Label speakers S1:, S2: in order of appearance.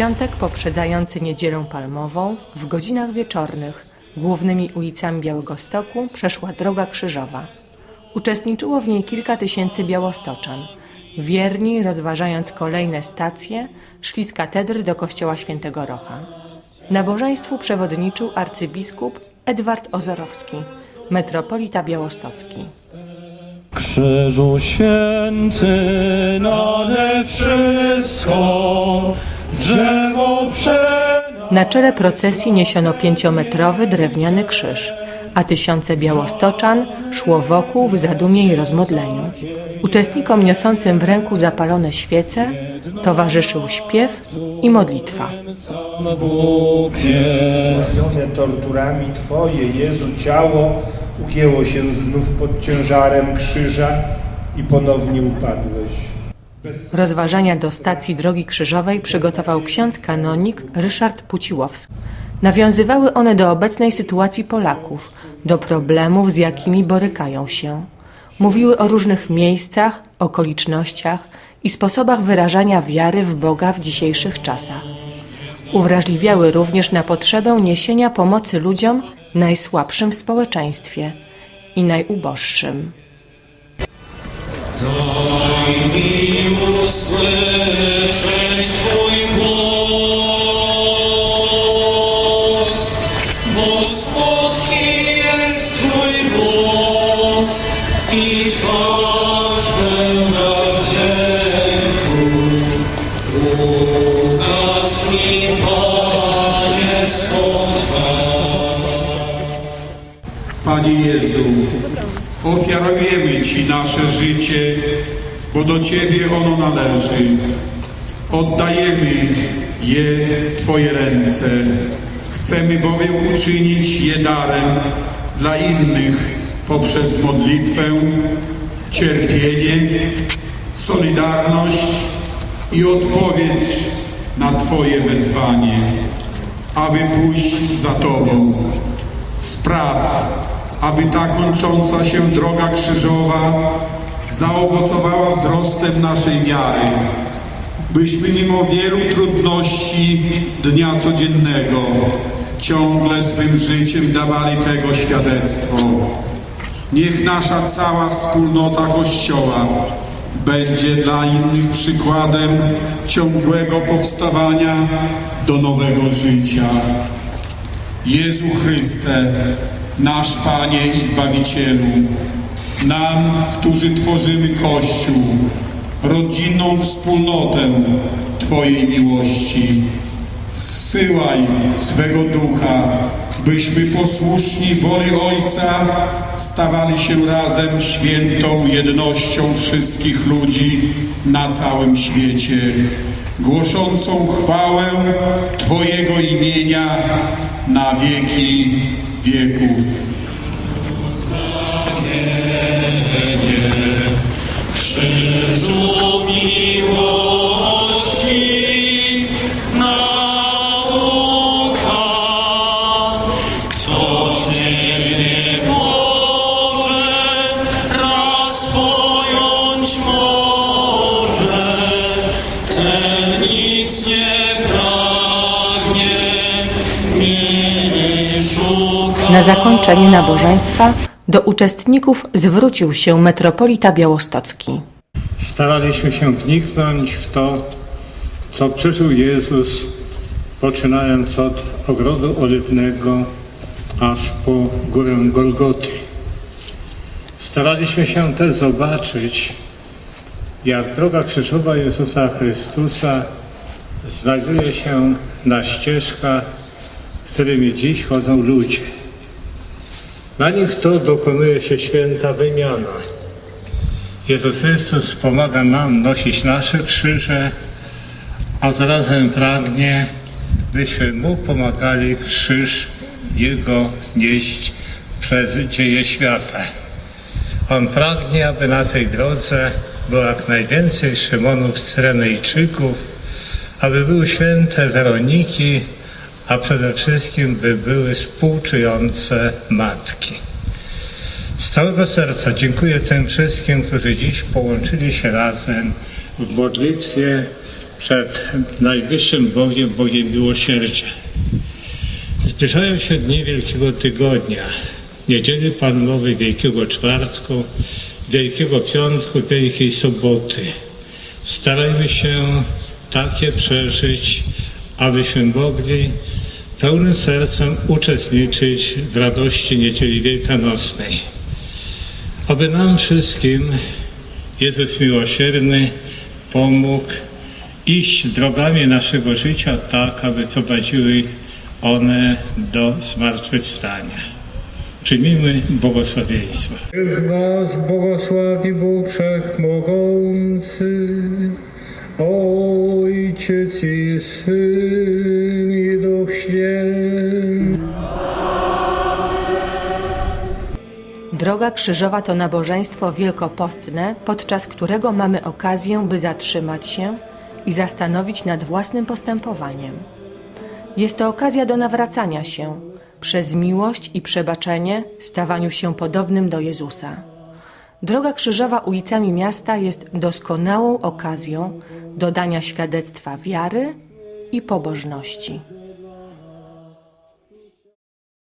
S1: Piątek poprzedzający Niedzielę Palmową w godzinach wieczornych głównymi ulicami Białegostoku przeszła Droga Krzyżowa. Uczestniczyło w niej kilka tysięcy białostoczan. Wierni, rozważając kolejne stacje, szli z katedry do kościoła świętego Rocha. Nabożeństwu przewodniczył arcybiskup Edward Ozorowski, metropolita białostocki.
S2: Krzyżu święty nade wszystko, drzewo.
S1: Na czele procesji niesiono pięciometrowy drewniany krzyż, a tysiące białostoczan szło wokół w zadumie i rozmodleniu. Uczestnikom niosącym w ręku zapalone świece towarzyszył śpiew i modlitwa.
S3: Zbawione torturami Twoje, Jezu, ciało ugięło się znów pod ciężarem krzyża i ponownie upadłeś.
S1: Rozważania do stacji Drogi Krzyżowej przygotował ksiądz kanonik Ryszard Puciłowski. Nawiązywały one do obecnej sytuacji Polaków, do problemów, z jakimi borykają się. Mówiły o różnych miejscach, okolicznościach i sposobach wyrażania wiary w Boga w dzisiejszych czasach. Uwrażliwiały również na potrzebę niesienia pomocy ludziom najsłabszym w społeczeństwie i najuboższym.
S2: Panie,
S4: Jezu, ofiarujemy Ci nasze życie, bo do Ciebie ono należy. Oddajemy je w Twoje ręce. Chcemy bowiem uczynić je darem dla innych poprzez modlitwę, cierpienie, solidarność i odpowiedź na Twoje wezwanie, aby pójść za Tobą. Spraw, aby ta kończąca się droga krzyżowa zaowocowała wzrostem naszej wiary, byśmy mimo wielu trudności dnia codziennego ciągle swym życiem dawali tego świadectwo. Niech nasza cała wspólnota Kościoła będzie dla innych przykładem ciągłego powstawania do nowego życia. Jezu Chryste, nasz Panie i Zbawicielu, nam, którzy tworzymy Kościół, rodzinną wspólnotę Twojej miłości, zsyłaj swego Ducha, byśmy posłuszni woli Ojca stawali się razem świętą jednością wszystkich ludzi na całym świecie, głoszącą chwałę Twojego imienia na wieki wieków.
S1: Na zakończenie nabożeństwa do uczestników zwrócił się metropolita białostocki.
S5: staraliśmy się wniknąć w to, co przeżył Jezus, poczynając od ogrodu oliwnego aż po górę Golgoty. Staraliśmy się też zobaczyć, jak droga krzyżowa Jezusa Chrystusa znajduje się na ścieżkach, którymi dziś chodzą ludzie. Na nich to dokonuje się święta wymiana. Jezus Chrystus pomaga nam nosić nasze krzyże, a zarazem pragnie, byśmy Mu pomagali krzyż Jego nieść przez dzieje świata. On pragnie, aby na tej drodze było jak najwięcej Szymonów Cyrenejczyków, aby były święte Weroniki, a przede wszystkim by były współczujące matki. Z całego serca dziękuję tym wszystkim, którzy dziś połączyli się razem w modlitwie przed Najwyższym Bogiem, Bogiem Miłosierdzia. Zbliżają się dni Wielkiego Tygodnia, niedzieli Palmowej, Wielkiego Czwartku, Wielkiego Piątku, Wielkiej Soboty. Starajmy się takie przeżyć, abyśmy mogli pełnym sercem uczestniczyć w radości Niedzieli Wielkanocnej. Aby nam wszystkim Jezus Miłosierny pomógł iść drogami naszego życia tak, aby prowadziły one do zmartwychwstania. Przyjmijmy błogosławieństwo. Niech was błogosławi Bóg Wszechmogący, Ojciec i Syn Święty.
S1: Droga krzyżowa to nabożeństwo wielkopostne, podczas którego mamy okazję, by zatrzymać się i zastanowić nad własnym postępowaniem. Jest to okazja do nawracania się, przez miłość i przebaczenie stawaniu się podobnym do Jezusa. Droga krzyżowa ulicami miasta jest doskonałą okazją do dania świadectwa wiary i pobożności.